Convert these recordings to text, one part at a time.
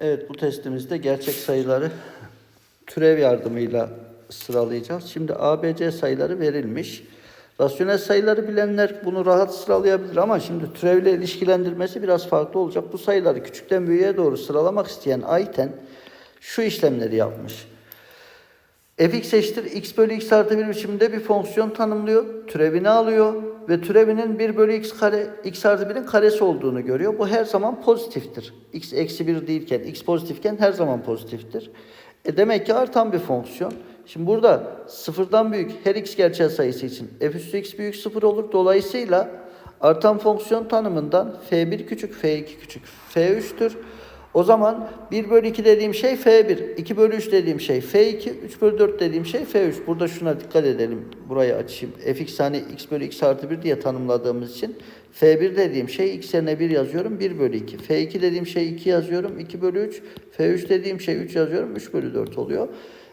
Evet bu testimizde gerçek sayıları türev yardımıyla sıralayacağız. Şimdi ABC sayıları verilmiş. Rasyonel sayıları bilenler bunu rahat sıralayabilir ama şimdi türevle ilişkilendirmesi biraz farklı olacak. Bu sayıları küçükten büyüğe doğru sıralamak isteyen Ayten şu işlemleri yapmış. fx eşittir x bölü x artı 1 biçiminde bir fonksiyon tanımlıyor. Türevini alıyor ve türevinin 1 bölü x kare x artı 1'in karesi olduğunu görüyor. Bu her zaman pozitiftir. x eksi 1 değilken x pozitifken her zaman pozitiftir. E demek ki artan bir fonksiyon. Şimdi burada sıfırdan büyük her x gerçel sayısı için f üstü x büyük sıfır olur. Dolayısıyla artan fonksiyon tanımından f1 küçük f2 küçük f3'tür. O zaman 1 bölü 2 dediğim şey F1, 2 bölü 3 dediğim şey F2, 3 bölü 4 dediğim şey F3. Burada şuna dikkat edelim. Burayı açayım. Fx hani x bölü x artı 1 diye tanımladığımız için F1 dediğim şey x yerine 1 yazıyorum 1 bölü 2. F2 dediğim şey 2 yazıyorum 2 bölü 3. F3 dediğim şey 3 yazıyorum 3 bölü 4 oluyor.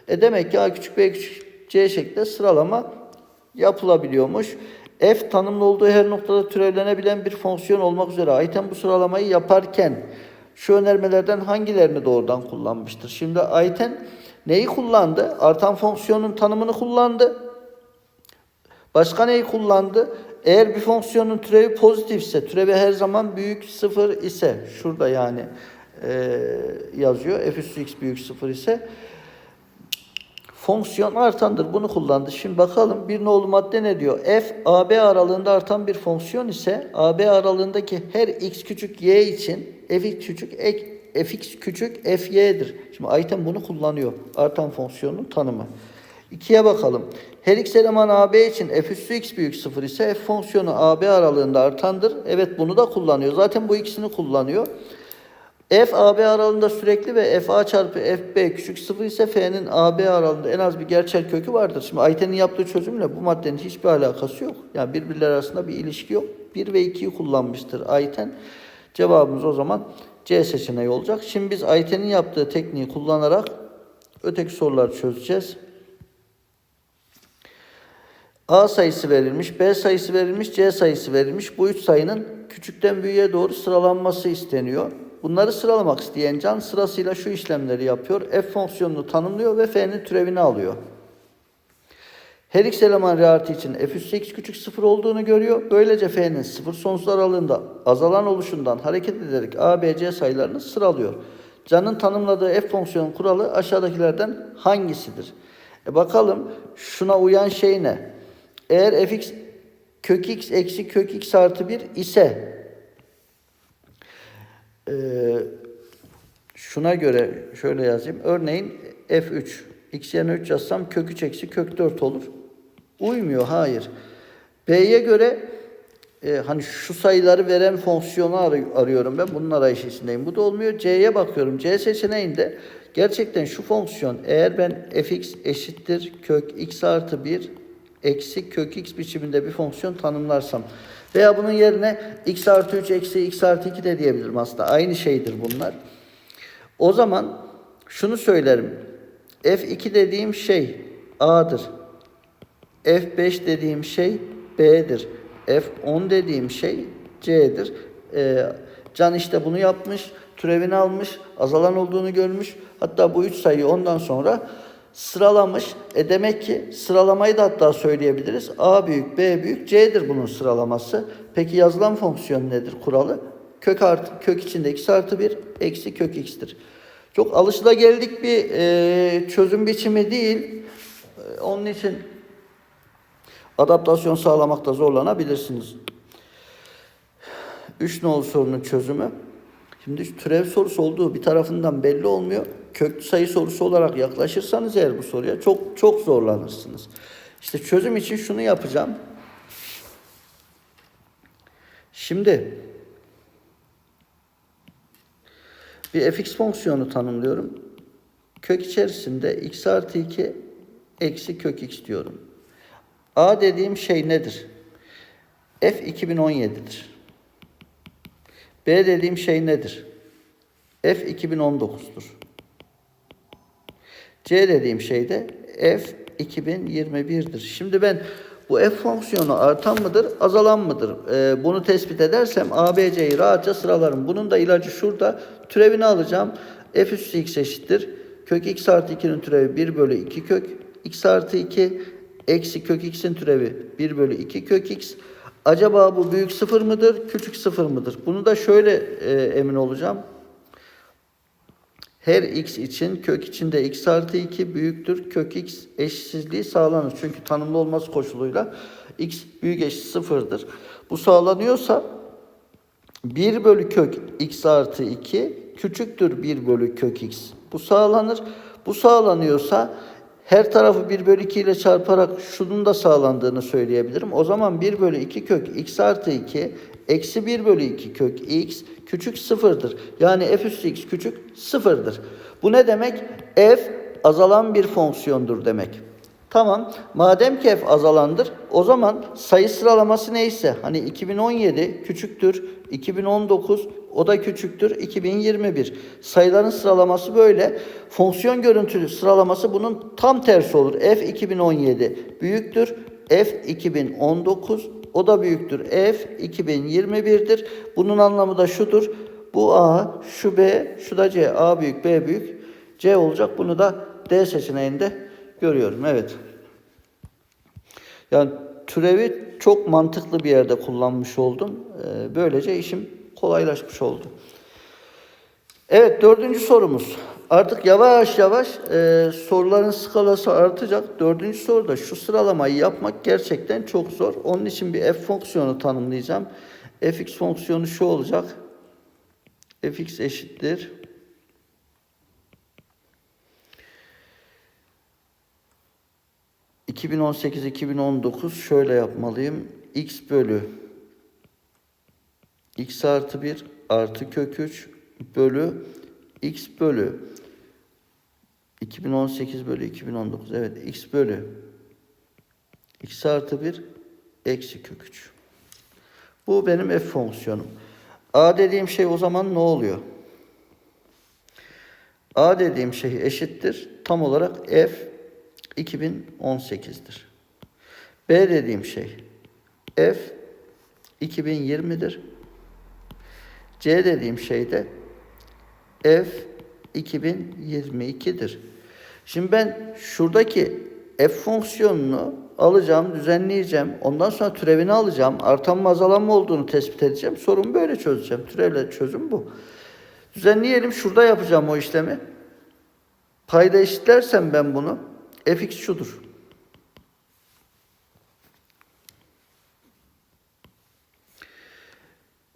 E demek ki A küçük B küçük C şeklinde sıralama yapılabiliyormuş. F tanımlı olduğu her noktada türevlenebilen bir fonksiyon olmak üzere Ayten bu sıralamayı yaparken şu önermelerden hangilerini doğrudan kullanmıştır? Şimdi Ayten neyi kullandı? Artan fonksiyonun tanımını kullandı. Başka neyi kullandı? Eğer bir fonksiyonun türevi pozitifse, türevi her zaman büyük sıfır ise, şurada yani e, yazıyor, f üstü x büyük sıfır ise, fonksiyon artandır. Bunu kullandı. Şimdi bakalım bir nolu madde ne diyor? F AB aralığında artan bir fonksiyon ise AB aralığındaki her x küçük y için fx küçük ek fx küçük fy'dir. Şimdi Ayten bunu kullanıyor. Artan fonksiyonun tanımı. İkiye bakalım. Her x eleman AB için f üssü x büyük sıfır ise f fonksiyonu AB aralığında artandır. Evet bunu da kullanıyor. Zaten bu ikisini kullanıyor. F AB aralığında sürekli ve f a çarpı f b küçük sıfır ise f'nin AB aralığında en az bir gerçel kökü vardır. Şimdi Ayten'in yaptığı çözümle bu maddenin hiçbir alakası yok. Yani birbirleri arasında bir ilişki yok. 1 ve 2'yi kullanmıştır Ayten. Cevabımız o zaman C seçeneği olacak. Şimdi biz Ayten'in yaptığı tekniği kullanarak öteki soruları çözeceğiz. A sayısı verilmiş, B sayısı verilmiş, C sayısı verilmiş. Bu üç sayının küçükten büyüğe doğru sıralanması isteniyor. Bunları sıralamak isteyen can sırasıyla şu işlemleri yapıyor. F fonksiyonunu tanımlıyor ve F'nin türevini alıyor. Her x eleman R için F üssü x küçük sıfır olduğunu görüyor. Böylece F'nin sıfır sonsuz aralığında azalan oluşundan hareket ederek A, B, C sayılarını sıralıyor. Can'ın tanımladığı F fonksiyonu kuralı aşağıdakilerden hangisidir? E bakalım şuna uyan şey ne? Eğer fx kök x eksi kök x artı 1 ise e, şuna göre şöyle yazayım. Örneğin f3 x yerine 3 yazsam kök 3 eksi kök 4 olur. Uymuyor. Hayır. B'ye göre e, hani şu sayıları veren fonksiyonu arı- arıyorum ben. Bunun arayış içindeyim. Bu da olmuyor. C'ye bakıyorum. C seçeneğinde gerçekten şu fonksiyon eğer ben fx eşittir kök x artı 1 eksi kök x biçiminde bir fonksiyon tanımlarsam veya bunun yerine x artı 3 eksi x artı 2 de diyebilirim aslında. Aynı şeydir bunlar. O zaman şunu söylerim. F2 dediğim şey A'dır. F5 dediğim şey B'dir. F10 dediğim şey C'dir. Ee, Can işte bunu yapmış, türevini almış, azalan olduğunu görmüş. Hatta bu üç sayıyı ondan sonra sıralamış. E demek ki sıralamayı da hatta söyleyebiliriz. A büyük, B büyük, C'dir bunun sıralaması. Peki yazılan fonksiyon nedir kuralı? Kök artı kök içinde x artı 1 eksi kök x'tir. Çok alışılageldik bir e, çözüm biçimi değil. E, onun için adaptasyon sağlamakta zorlanabilirsiniz. 3 nolu sorunun çözümü. Şimdi türev sorusu olduğu bir tarafından belli olmuyor. Köklü sayı sorusu olarak yaklaşırsanız eğer bu soruya çok çok zorlanırsınız. İşte çözüm için şunu yapacağım. Şimdi bir fx fonksiyonu tanımlıyorum. Kök içerisinde x artı 2 eksi kök x diyorum. A dediğim şey nedir? F 2017'dir. B dediğim şey nedir? F 2019'dur. C dediğim şey de F 2021'dir. Şimdi ben bu f fonksiyonu artan mıdır, azalan mıdır? Ee, bunu tespit edersem ABC'yi rahatça sıralarım. Bunun da ilacı şurada. Türevini alacağım. f üssü x eşittir. Kök x artı 2'nin türevi 1 bölü 2 kök x artı 2 eksi kök x'in türevi 1 bölü 2 kök x. Acaba bu büyük sıfır mıdır, küçük sıfır mıdır? Bunu da şöyle e, emin olacağım. Her x için kök içinde x artı 2 büyüktür. Kök x eşitsizliği sağlanır. Çünkü tanımlı olması koşuluyla x büyük eşit sıfırdır. Bu sağlanıyorsa 1 bölü kök x artı 2 küçüktür 1 bölü kök x. Bu sağlanır. Bu sağlanıyorsa her tarafı 1 bölü 2 ile çarparak şunun da sağlandığını söyleyebilirim. O zaman 1 bölü 2 kök x artı 2 eksi 1 bölü 2 kök x küçük sıfırdır. Yani f üstü x küçük sıfırdır. Bu ne demek? f azalan bir fonksiyondur demek. Tamam. Madem ki f azalandır o zaman sayı sıralaması neyse hani 2017 küçüktür 2019 o da küçüktür 2021. Sayıların sıralaması böyle. Fonksiyon görüntülü sıralaması bunun tam tersi olur. f 2017 büyüktür f 2019 o da büyüktür f 2021'dir. Bunun anlamı da şudur. Bu a, şu b, şu da c. a büyük, b büyük, c olacak. Bunu da d seçeneğinde görüyorum. Evet. Yani türevi çok mantıklı bir yerde kullanmış oldum. Ee, Böylece işim kolaylaşmış oldu. Evet dördüncü sorumuz. Artık yavaş yavaş e, soruların skalası artacak. Dördüncü soruda şu sıralamayı yapmak gerçekten çok zor. Onun için bir f fonksiyonu tanımlayacağım. fx fonksiyonu şu olacak. fx eşittir. ...2018-2019 şöyle yapmalıyım. x bölü x artı 1 artı kök 3 bölü x bölü 2018 bölü 2019 evet x bölü x artı 1 eksi kök 3. Bu benim f fonksiyonum. a dediğim şey o zaman ne oluyor? a dediğim şey eşittir. Tam olarak f 2018'dir. b dediğim şey f 2020'dir. C dediğim şey de F 2022'dir. Şimdi ben şuradaki f fonksiyonunu alacağım, düzenleyeceğim. Ondan sonra türevini alacağım. Artan mı azalan mı olduğunu tespit edeceğim. Sorumu böyle çözeceğim. Türevle çözüm bu. Düzenleyelim. Şurada yapacağım o işlemi. Payda eşitlersem ben bunu fx şudur.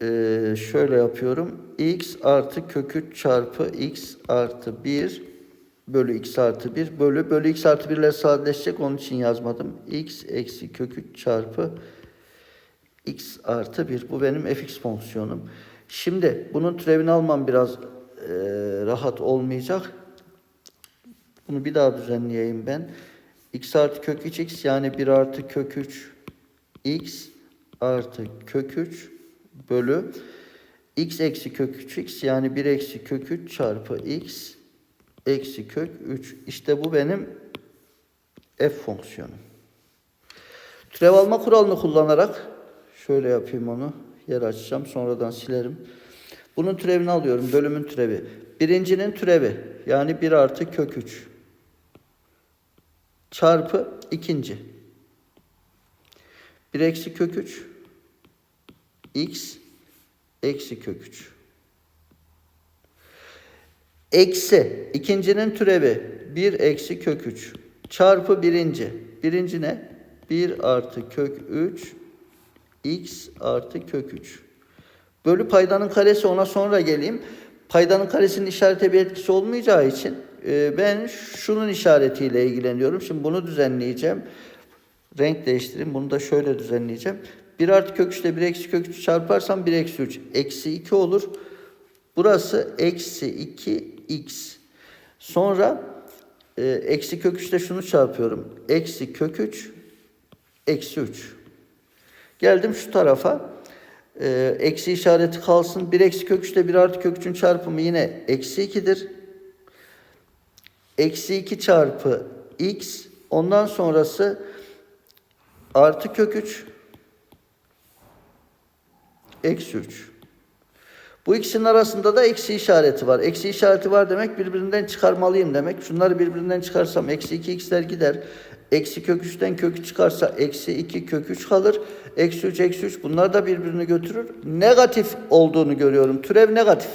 Ee, şöyle yapıyorum. x artı kök 3 çarpı x artı 1 bölü x artı 1 bölü bölü x artı 1 ile sadeleşecek. Onun için yazmadım. x eksi kök 3 çarpı x artı 1. Bu benim fx fonksiyonum. Şimdi bunun türevini almam biraz e, rahat olmayacak. Bunu bir daha düzenleyeyim ben. x artı kök 3 x yani 1 artı kök 3 x artı kök 3 bölü x eksi kök 3x yani 1 eksi kök 3 çarpı x eksi kök 3. İşte bu benim f fonksiyonum. Türev alma kuralını kullanarak şöyle yapayım onu. Yer açacağım. Sonradan silerim. Bunun türevini alıyorum. Bölümün türevi. Birincinin türevi. Yani 1 artı kök 3. Çarpı ikinci. 1 eksi kök 3 x eksi kök 3. Eksi ikincinin türevi 1 eksi kök 3 çarpı birinci. Birinci ne? 1 artı kök 3 x artı kök 3. Bölü paydanın karesi ona sonra geleyim. Paydanın karesinin işarete bir etkisi olmayacağı için e, ben şunun işaretiyle ilgileniyorum. Şimdi bunu düzenleyeceğim. Renk değiştireyim. Bunu da şöyle düzenleyeceğim. 1 artı kök 3 ile 1 eksi kök 3 çarparsam 1 eksi 3 eksi 2 olur. Burası eksi 2 x. Sonra e, eksi kök 3 ile şunu çarpıyorum. Eksi kök 3 eksi 3. Geldim şu tarafa. E, eksi işareti kalsın. 1 eksi kök 3 ile 1 artı kök 3'ün çarpımı yine eksi 2'dir. Eksi 2 çarpı x. Ondan sonrası artı kök 3 eksi 3. Bu ikisinin arasında da eksi işareti var. Eksi işareti var demek birbirinden çıkarmalıyım demek. Şunları birbirinden çıkarsam eksi 2x'ler gider. Eksi kök 3'ten kök 3 çıkarsa eksi 2 kök 3 kalır. Eksi 3 eksi 3 bunlar da birbirini götürür. Negatif olduğunu görüyorum. Türev negatif.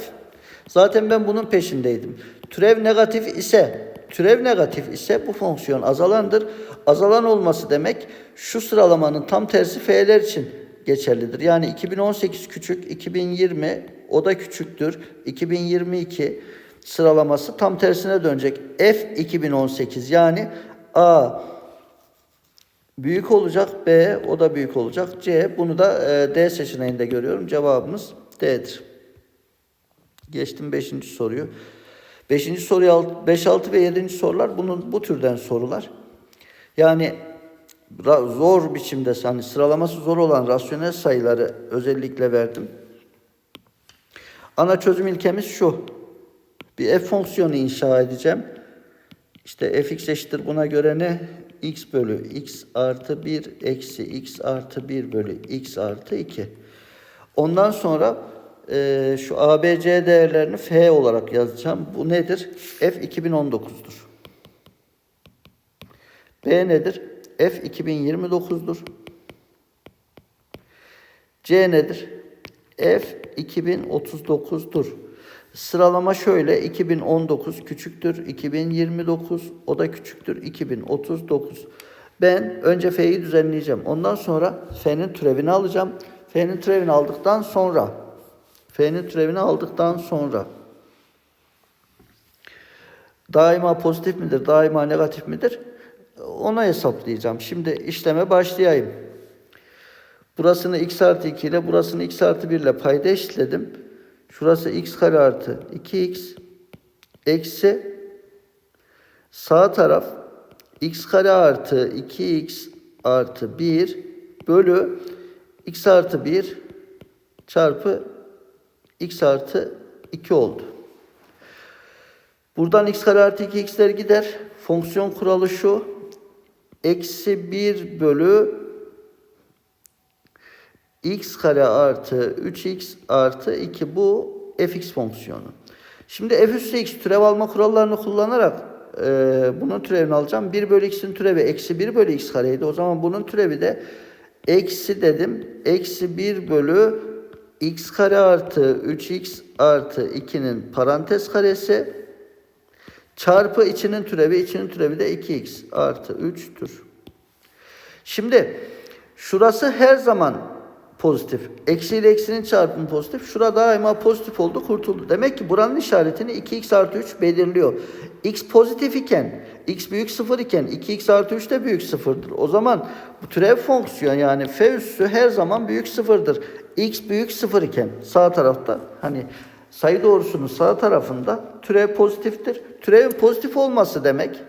Zaten ben bunun peşindeydim. Türev negatif ise türev negatif ise bu fonksiyon azalandır. Azalan olması demek şu sıralamanın tam tersi f'ler için geçerlidir. Yani 2018 küçük, 2020 o da küçüktür. 2022 sıralaması tam tersine dönecek. F 2018 yani A büyük olacak, B o da büyük olacak. C bunu da e, D seçeneğinde görüyorum. Cevabımız D'dir. Geçtim 5. soruyu. 5. soruyu 5, 6 ve 7. sorular bunun bu türden sorular. Yani zor biçimde hani sıralaması zor olan rasyonel sayıları özellikle verdim. Ana çözüm ilkemiz şu. Bir f fonksiyonu inşa edeceğim. İşte fx eşittir buna göre ne? x bölü x artı 1 eksi x artı 1 bölü x artı 2. Ondan sonra e, şu ABC değerlerini f olarak yazacağım. Bu nedir? f 2019'dur. B nedir? F 2029'dur. C nedir? F 2039'dur. Sıralama şöyle 2019 küçüktür 2029 o da küçüktür 2039. Ben önce F'yi düzenleyeceğim. Ondan sonra F'nin türevini alacağım. F'nin türevini aldıktan sonra F'nin türevini aldıktan sonra daima pozitif midir, daima negatif midir? Onu hesaplayacağım. Şimdi işleme başlayayım. Burasını x artı 2 ile burasını x artı 1 ile payda eşitledim. Şurası x kare artı 2x eksi sağ taraf x kare artı 2x artı 1 bölü x artı 1 çarpı x artı 2 oldu. Buradan x kare artı 2x'ler gider. Fonksiyon kuralı şu. Eksi 1 bölü x kare artı 3x artı 2 bu fx fonksiyonu. Şimdi f üssü x türev alma kurallarını kullanarak e, bunun türevini alacağım. 1 bölü x'in türevi eksi 1 bölü x kareydi. O zaman bunun türevi de eksi dedim. Eksi 1 bölü x kare artı 3x artı 2'nin parantez karesi çarpı içinin türevi. içinin türevi de 2x artı 3'tür. Şimdi şurası her zaman pozitif. Eksi ile eksinin çarpımı pozitif. Şurada daima pozitif oldu kurtuldu. Demek ki buranın işaretini 2x artı 3 belirliyor. x pozitif iken, x büyük 0 iken 2x artı 3 de büyük 0'dır. O zaman bu türev fonksiyon yani f üssü her zaman büyük 0'dır. x büyük 0 iken sağ tarafta hani sayı doğrusunun sağ tarafında türev pozitiftir. Türevin pozitif olması demek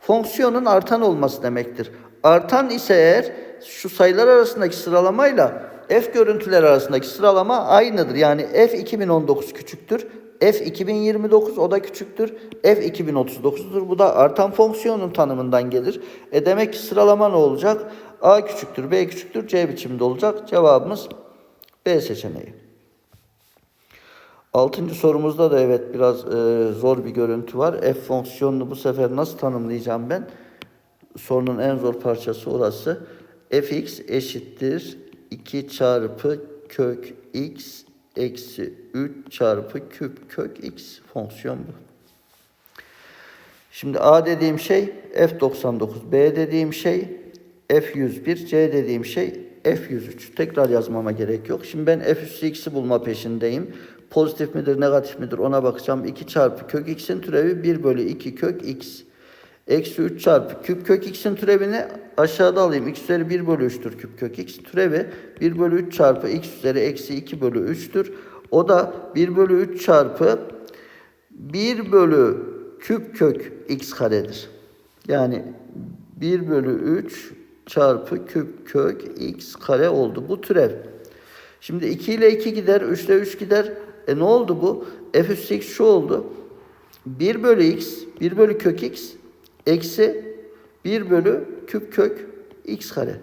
fonksiyonun artan olması demektir. Artan ise eğer şu sayılar arasındaki sıralamayla f görüntüler arasındaki sıralama aynıdır. Yani f 2019 küçüktür. F 2029 o da küçüktür. F 2039'dur. Bu da artan fonksiyonun tanımından gelir. E demek ki sıralama ne olacak? A küçüktür, B küçüktür, C biçiminde olacak. Cevabımız B seçeneği. Altıncı sorumuzda da evet biraz e, zor bir görüntü var. F fonksiyonunu bu sefer nasıl tanımlayacağım ben? Sorunun en zor parçası orası. fx eşittir 2 çarpı kök x eksi 3 çarpı küp kök x fonksiyon bu. Şimdi a dediğim şey f99, b dediğim şey f101, c dediğim şey f103. Tekrar yazmama gerek yok. Şimdi ben f üssü x'i bulma peşindeyim. Pozitif midir, negatif midir ona bakacağım. 2 çarpı kök x'in türevi 1 bölü 2 kök x. Eksi 3 çarpı küp kök x'in türevini aşağıda alayım. x üzeri 1 bölü 3'tür küp kök x. Türevi 1 bölü 3 çarpı x üzeri eksi 2 bölü 3'tür. O da 1 bölü 3 çarpı 1 bölü küp kök x karedir. Yani 1 bölü 3 çarpı küp kök x kare oldu. Bu türev. Şimdi 2 ile 2 gider, 3 ile 3 gider. E ne oldu bu? f üssü x şu oldu. 1 bölü x, 1 bölü kök x eksi 1 bölü küp kök x kare.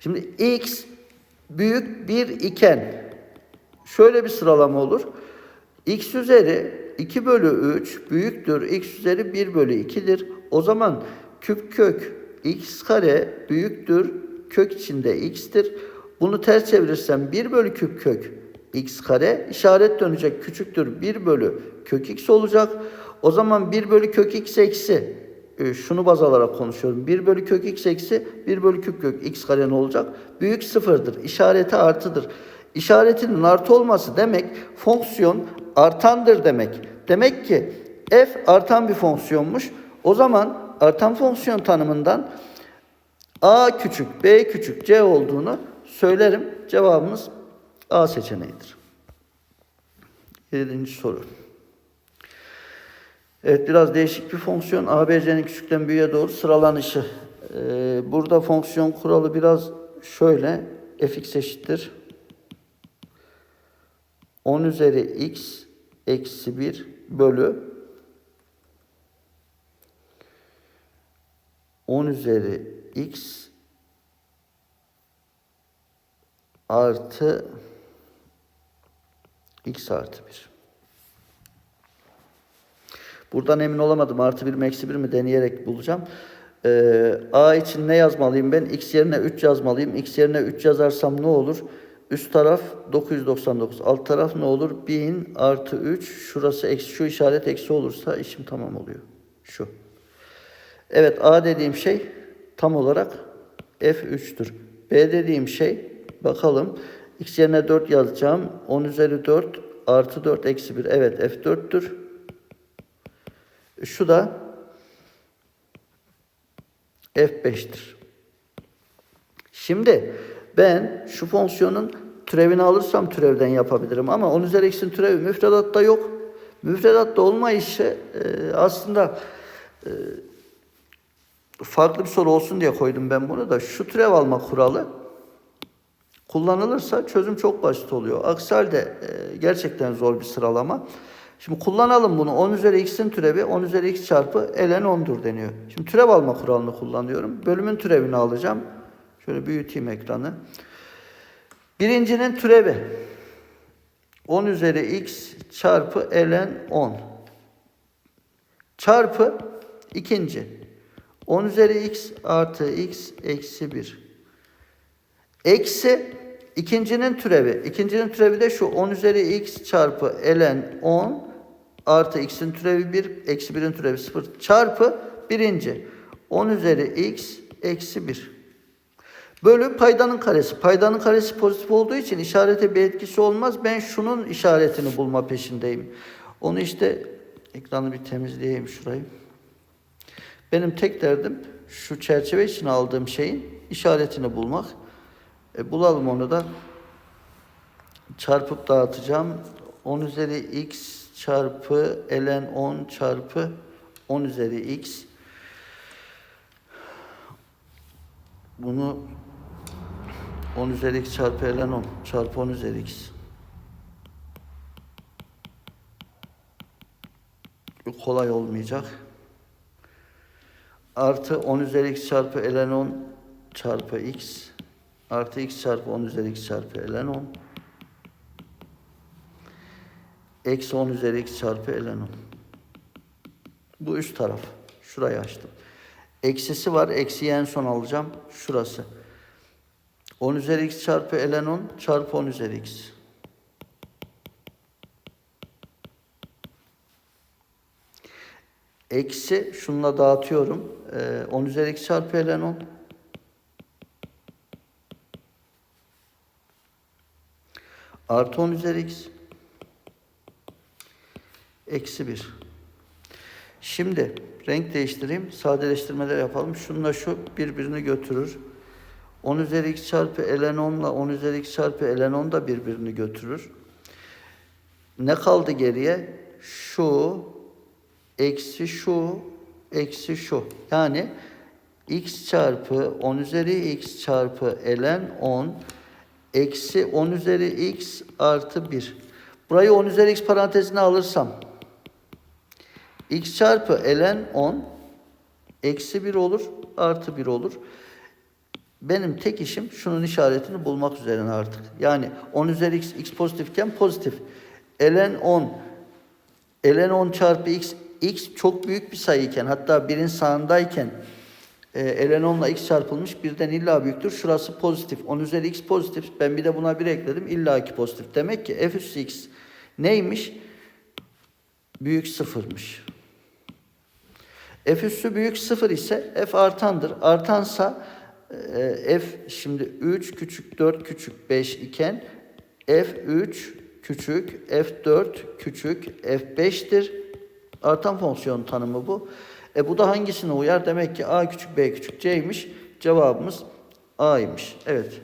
Şimdi x büyük 1 iken şöyle bir sıralama olur. x üzeri 2 bölü 3 büyüktür x üzeri 1 bölü 2'dir. O zaman küp kök x kare büyüktür kök içinde x'tir. Bunu ters çevirirsem 1 bölü küp kök x kare işaret dönecek küçüktür 1 bölü kök x olacak. O zaman 1 bölü kök x eksi e, şunu baz alarak konuşuyorum. 1 bölü kök x eksi 1 bölü küp kök x kare ne olacak? Büyük sıfırdır. İşareti artıdır. İşaretinin artı olması demek fonksiyon artandır demek. Demek ki f artan bir fonksiyonmuş. O zaman artan fonksiyon tanımından a küçük b küçük c olduğunu söylerim. Cevabımız A seçeneğidir. Yedinci soru. Evet biraz değişik bir fonksiyon. ABC'nin küçükten büyüğe doğru sıralanışı. Ee, burada fonksiyon kuralı biraz şöyle. fx eşittir. 10 üzeri x eksi 1 bölü 10 üzeri x artı x artı 1. Buradan emin olamadım. Artı 1 mi eksi 1 mi deneyerek bulacağım. Ee, A için ne yazmalıyım ben? X yerine 3 yazmalıyım. X yerine 3 yazarsam ne olur? Üst taraf 999. Alt taraf ne olur? 1000 artı 3. Şurası eksi. Şu işaret eksi olursa işim tamam oluyor. Şu. Evet A dediğim şey tam olarak F3'tür. B dediğim şey bakalım. X yerine 4 yazacağım. 10 üzeri 4 artı 4 eksi 1. Evet F4'tür. Şu da F5'tir. Şimdi ben şu fonksiyonun türevini alırsam türevden yapabilirim ama 10 üzeri x'in türevi müfredatta yok. Müfredatta olmayışı e, aslında e, farklı bir soru olsun diye koydum ben bunu da şu türev alma kuralı kullanılırsa çözüm çok basit oluyor. Aksi halde e, gerçekten zor bir sıralama. Şimdi kullanalım bunu. 10 üzeri x'in türevi 10 üzeri x çarpı ln 10'dur deniyor. Şimdi türev alma kuralını kullanıyorum. Bölümün türevini alacağım. Şöyle büyüteyim ekranı. Birincinin türevi 10 üzeri x çarpı ln 10 çarpı ikinci 10 üzeri x artı x eksi 1 eksi ikincinin türevi. İkincinin türevi de şu 10 üzeri x çarpı ln 10 artı x'in türevi 1 eksi 1'in türevi 0 çarpı birinci 10 üzeri x eksi 1 bölü paydanın karesi. Paydanın karesi pozitif olduğu için işarete bir etkisi olmaz. Ben şunun işaretini bulma peşindeyim. Onu işte ekranı bir temizleyeyim şurayı. Benim tek derdim şu çerçeve için aldığım şeyin işaretini bulmak. E, bulalım onu da. Çarpıp dağıtacağım. 10 üzeri x çarpı ln 10 çarpı 10 üzeri x. Bunu 10 üzeri x çarpı ln 10 çarpı 10 üzeri x. Kolay olmayacak. Artı 10 üzeri x çarpı ln 10 çarpı x artı x çarpı 10 üzeri x çarpı ln 10 eksi 10 üzeri x çarpı ln 10 bu üst taraf. Şurayı açtım. Eksisi var. Eksiyi en son alacağım. Şurası. 10 üzeri x çarpı ln 10 çarpı 10 üzeri x. Eksi şununla dağıtıyorum. Ee, 10 üzeri x çarpı ln 10 Artı 10 üzeri x. Eksi 1. Şimdi renk değiştireyim. Sadeleştirmeler yapalım. Şununla şu birbirini götürür. 10 üzeri x çarpı ln 10 ile 10 üzeri x çarpı ln 10 da birbirini götürür. Ne kaldı geriye? Şu, eksi şu, eksi şu. Yani x çarpı 10 üzeri x çarpı ln 10 eksi 10 üzeri x artı 1. Burayı 10 üzeri x parantezine alırsam x çarpı ln 10 eksi 1 olur artı 1 olur. benim tek işim şunun işaretini bulmak üzerine artık. Yani 10 üzeri x, x pozitifken pozitif. ln 10 ln 10 çarpı x x çok büyük bir sayıyken hatta birin sağındayken e, ln 10 ile x çarpılmış birden illa büyüktür. Şurası pozitif. 10 üzeri x pozitif. Ben bir de buna 1 ekledim. İlla ki pozitif. Demek ki f üssü x neymiş? Büyük sıfırmış. F üssü büyük sıfır ise f artandır. Artansa e, f şimdi 3 küçük 4 küçük 5 iken f3 küçük f4 küçük f5'tir. Artan fonksiyon tanımı bu. E bu da hangisine uyar? Demek ki a küçük b küçük c'ymiş. Cevabımız a'ymış. Evet.